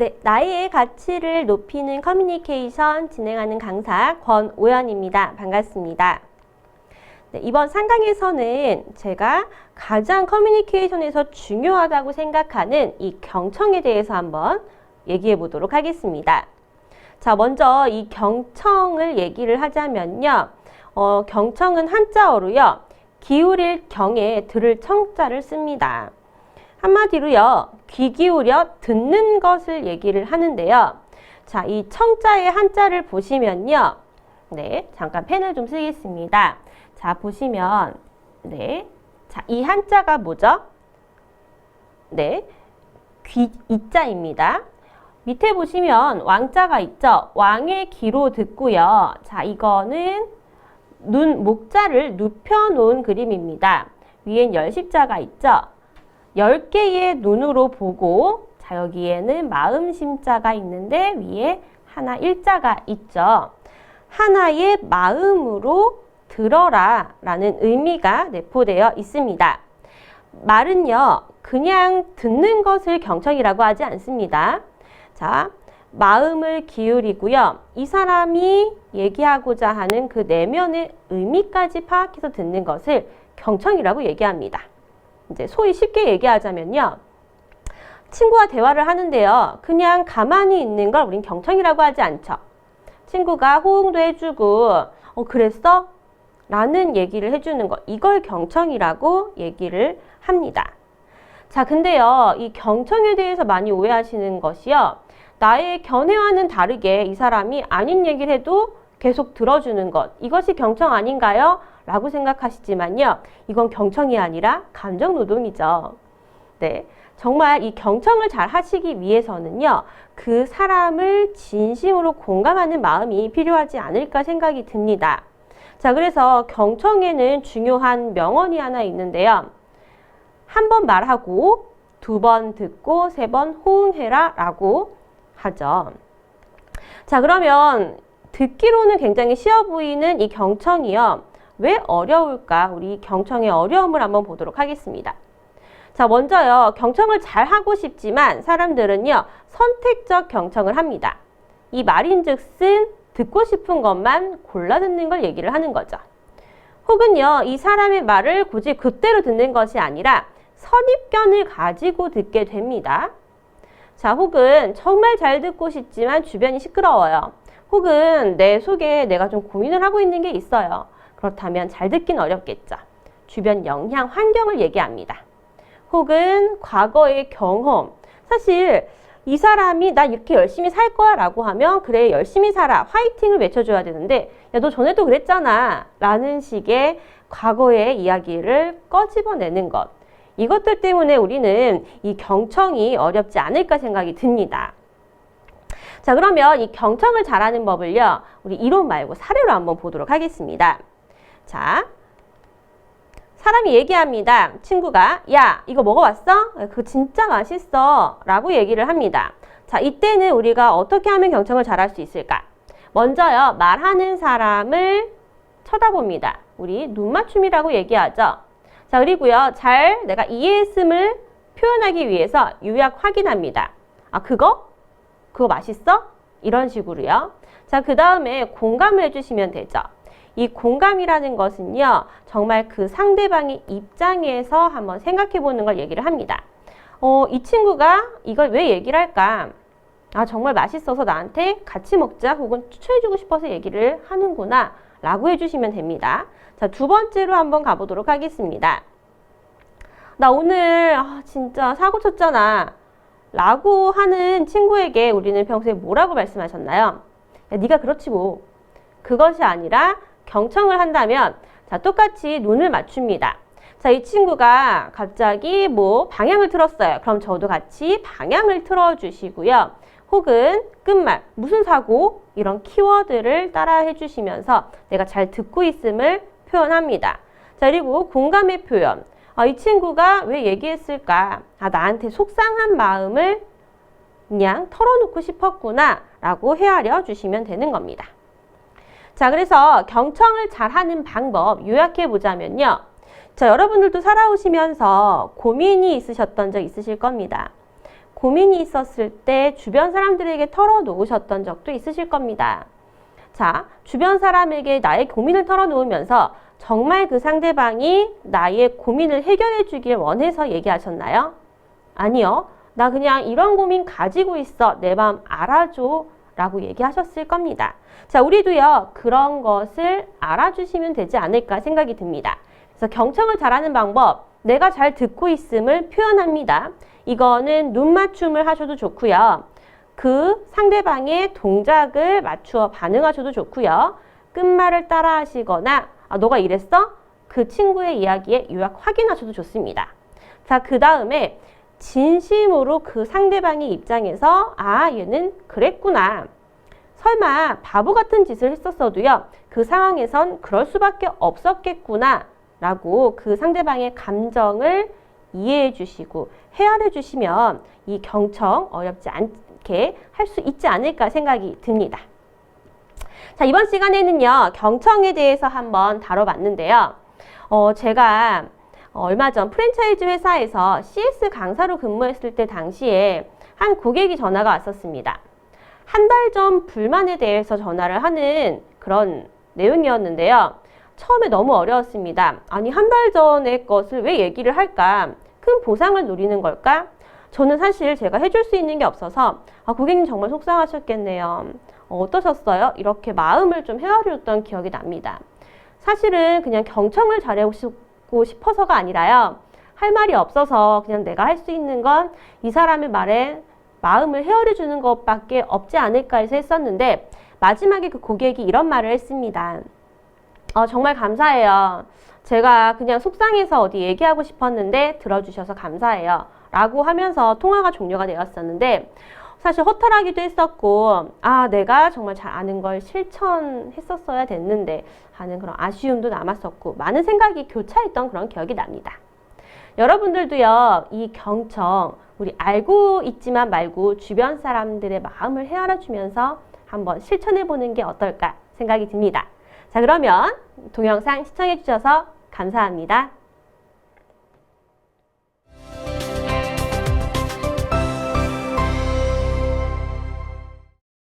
네, 나의 가치를 높이는 커뮤니케이션 진행하는 강사 권오연입니다. 반갑습니다. 네, 이번 상강에서는 제가 가장 커뮤니케이션에서 중요하다고 생각하는 이 경청에 대해서 한번 얘기해 보도록 하겠습니다. 자, 먼저 이 경청을 얘기를 하자면요. 어, 경청은 한자어로요. 기울일 경에 들을 청자를 씁니다. 한마디로요. 귀 기울여 듣는 것을 얘기를 하는데요. 자, 이 청자의 한자를 보시면요. 네, 잠깐 펜을 좀 쓰겠습니다. 자, 보시면 네. 자, 이 한자가 뭐죠? 네. 귀 이자입니다. 밑에 보시면 왕자가 있죠. 왕의 귀로 듣고요. 자, 이거는 눈 목자를 눕혀 놓은 그림입니다. 위엔 열십자가 있죠. 10개의 눈으로 보고 자 여기에는 마음 심자가 있는데 위에 하나 일자가 있죠. 하나의 마음으로 들어라 라는 의미가 내포되어 있습니다. 말은요, 그냥 듣는 것을 경청이라고 하지 않습니다. 자, 마음을 기울이고요. 이 사람이 얘기하고자 하는 그 내면의 의미까지 파악해서 듣는 것을 경청이라고 얘기합니다. 이제 소위 쉽게 얘기하자면요. 친구와 대화를 하는데요. 그냥 가만히 있는 걸 우린 경청이라고 하지 않죠. 친구가 호응도 해주고, 어, 그랬어? 라는 얘기를 해주는 것. 이걸 경청이라고 얘기를 합니다. 자, 근데요. 이 경청에 대해서 많이 오해하시는 것이요. 나의 견해와는 다르게 이 사람이 아닌 얘기를 해도 계속 들어주는 것. 이것이 경청 아닌가요? 라고 생각하시지만요. 이건 경청이 아니라 감정 노동이죠. 네. 정말 이 경청을 잘 하시기 위해서는요. 그 사람을 진심으로 공감하는 마음이 필요하지 않을까 생각이 듭니다. 자, 그래서 경청에는 중요한 명언이 하나 있는데요. 한 번 말하고 두 번 듣고 세 번 호응해라 라고 하죠. 자, 그러면 듣기로는 굉장히 쉬워 보이는 이 경청이요. 왜 어려울까? 우리 경청의 어려움을 한번 보도록 하겠습니다. 자, 먼저요. 경청을 잘 하고 싶지만 사람들은요. 선택적 경청을 합니다. 이 말인즉슨 듣고 싶은 것만 골라 듣는 걸 얘기를 하는 거죠. 혹은요. 이 사람의 말을 굳이 그대로 듣는 것이 아니라 선입견을 가지고 듣게 됩니다. 자, 혹은 정말 잘 듣고 싶지만 주변이 시끄러워요. 혹은 내 속에 내가 좀 고민을 하고 있는 게 있어요. 그렇다면 잘 듣긴 어렵겠죠. 주변 영향, 환경을 얘기합니다. 혹은 과거의 경험. 사실 이 사람이 나 이렇게 열심히 살 거야 라고 하면 그래 열심히 살아 화이팅을 외쳐줘야 되는데 야 너 전에도 그랬잖아 라는 식의 과거의 이야기를 꺼집어내는 것 이것들 때문에 우리는 이 경청이 어렵지 않을까 생각이 듭니다. 자 그러면 이 경청을 잘하는 법을요 우리 이론 말고 사례로 한번 보도록 하겠습니다. 자, 사람이 얘기합니다. 친구가 야 이거 먹어봤어? 그거 진짜 맛있어 라고 얘기를 합니다. 자 이때는 우리가 어떻게 하면 경청을 잘할 수 있을까? 먼저요 말하는 사람을 쳐다봅니다. 우리 눈맞춤이라고 얘기하죠. 자 그리고요 잘 내가 이해했음을 표현하기 위해서 요약 확인합니다. 아 그거? 그거 맛있어? 이런 식으로요. 자 그 다음에 공감을 해주시면 되죠. 이 공감이라는 것은요, 정말 그 상대방의 입장에서 한번 생각해 보는 걸 얘기를 합니다. 어, 이 친구가 이걸 왜 얘기를 할까? 아, 정말 맛있어서 나한테 같이 먹자 혹은 추천해주고 싶어서 얘기를 하는구나 라고 해주시면 됩니다. 자, 두 번째로 한번 가보도록 하겠습니다. 나 오늘 아, 진짜 사고 쳤잖아. 라고 하는 친구에게 우리는 평소에 뭐라고 말씀하셨나요? 야, 네가 그렇지 뭐. 그것이 아니라 경청을 한다면 자 똑같이 눈을 맞춥니다. 자, 이 친구가 갑자기 뭐 방향을 틀었어요. 그럼 저도 같이 방향을 틀어 주시고요. 혹은 끝말, 무슨 사고? 이런 키워드를 따라 해 주시면서 내가 잘 듣고 있음을 표현합니다. 자, 그리고 공감의 표현. 아, 이 친구가 왜 얘기했을까? 아, 나한테 속상한 마음을 그냥 털어놓고 싶었구나. 라고 헤아려 주시면 되는 겁니다. 자, 그래서 경청을 잘하는 방법 요약해 보자면요. 자, 여러분들도 살아오시면서 고민이 있으셨던 적 있으실 겁니다. 고민이 있었을 때 주변 사람들에게 털어놓으셨던 적도 있으실 겁니다. 자, 주변 사람에게 나의 고민을 털어놓으면서 정말 그 상대방이 나의 고민을 해결해 주길 원해서 얘기하셨나요? 아니요. 나 그냥 이런 고민 가지고 있어. 내 마음 알아줘. 라고 얘기하셨을 겁니다. 자, 우리도요, 그런 것을 알아주시면 되지 않을까 생각이 듭니다. 그래서 경청을 잘하는 방법, 내가 잘 듣고 있음을 표현합니다. 이거는 눈 맞춤을 하셔도 좋고요. 그 상대방의 동작을 맞추어 반응하셔도 좋고요. 끝말을 따라 하시거나, 아, 너가 이랬어? 그 친구의 이야기에 요약 확인하셔도 좋습니다. 자, 그 다음에 진심으로 그 상대방의 입장에서 아, 얘는 그랬구나. 설마 바보 같은 짓을 했었어도요. 그 상황에선 그럴 수밖에 없었겠구나. 라고 그 상대방의 감정을 이해해 주시고 헤아려 주시면 이 경청 어렵지 않게 할 수 있지 않을까 생각이 듭니다. 자, 이번 시간에는요, 경청에 대해서 한번 다뤄봤는데요. 어, 제가 얼마 전 프랜차이즈 회사에서 CS 강사로 근무했을 때 당시에 한 고객이 전화가 왔었습니다. 한 달 전 불만에 대해서 전화를 하는 그런 내용이었는데요. 처음에 너무 어려웠습니다. 아니, 한 달 전의 것을 왜 얘기를 할까? 큰 보상을 노리는 걸까? 저는 사실 제가 해줄 수 있는 게 없어서, 아, 고객님 정말 속상하셨겠네요. 어, 어떠셨어요? 이렇게 마음을 좀 헤아려줬던 기억이 납니다. 사실은 그냥 경청을 잘해보고 싶어서가 아니라요. 할 말이 없어서 그냥 내가 할 수 있는 건 이 사람의 말에 마음을 헤아려 주는 것밖에 없지 않을까 해서 했었는데 마지막에 그 고객이 이런 말을 했습니다. 어, 정말 감사해요. 제가 그냥 속상해서 어디 얘기하고 싶었는데 들어주셔서 감사해요. 라고 하면서 통화가 종료가 되었었는데 사실 허탈하기도 했었고 아 내가 정말 잘 아는 걸 실천했었어야 됐는데 하는 그런 아쉬움도 남았었고 많은 생각이 교차했던 그런 기억이 납니다. 여러분들도요 이 경청 우리 알고 있지만 말고 주변 사람들의 마음을 헤아려 주면서 한번 실천해 보는 게 어떨까 생각이 듭니다. 자 그러면 동영상 시청해 주셔서 감사합니다.